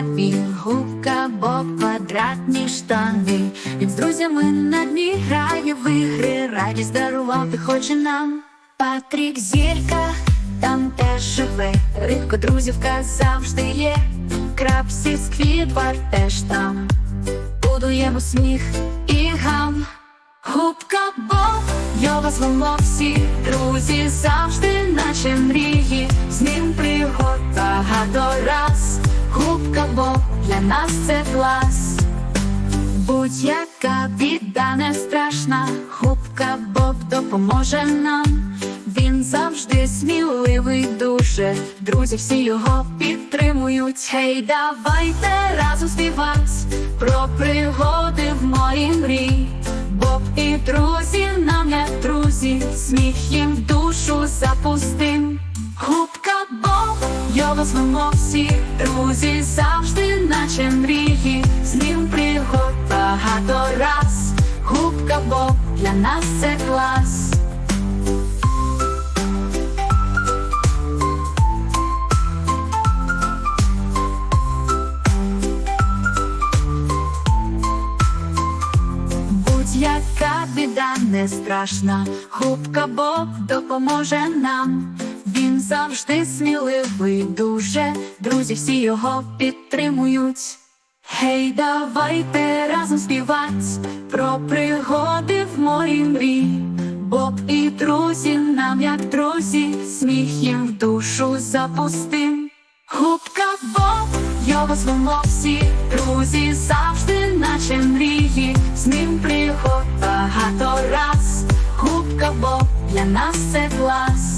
Він губка, бо квадратні штани. Він з друзями на дні грає в ігри, радість дарувати хоче нам. Патрік зірка там теж живе. Рідко друзівка завжди є. Крапсі сквідвар теж там. Будуємо сміх і гам. Губка Боб, його звемо всі друзі завжди, наче мрії, з ним пригод багато раз. Губка Боб, для нас це клас. Будь-яка біда не страшна, губка Боб допоможе нам. Він завжди сміливий дуже. Друзі всі його підтримують. Гей, давайте разом співать про пригоди в морі мрій. Боб і друзі нам як друзі, сміх їм в душу запустим. Боб, всі друзі завжди, наче мрії, з ним пригод багато раз. Губка Боб, для нас це клас. Будь-яка біда не страшна, губка Боб допоможе нам. Завжди сміливий, дуже друзі всі його підтримують. Гей, давайте разом співать про пригоди в морі мрій. Боб і друзі нам, як друзі, сміх їм в душу запустим. Губка Боб, його звемо всі друзі завжди, наче мрії, з ним пригод багато раз. Губка Боб, для нас це клас.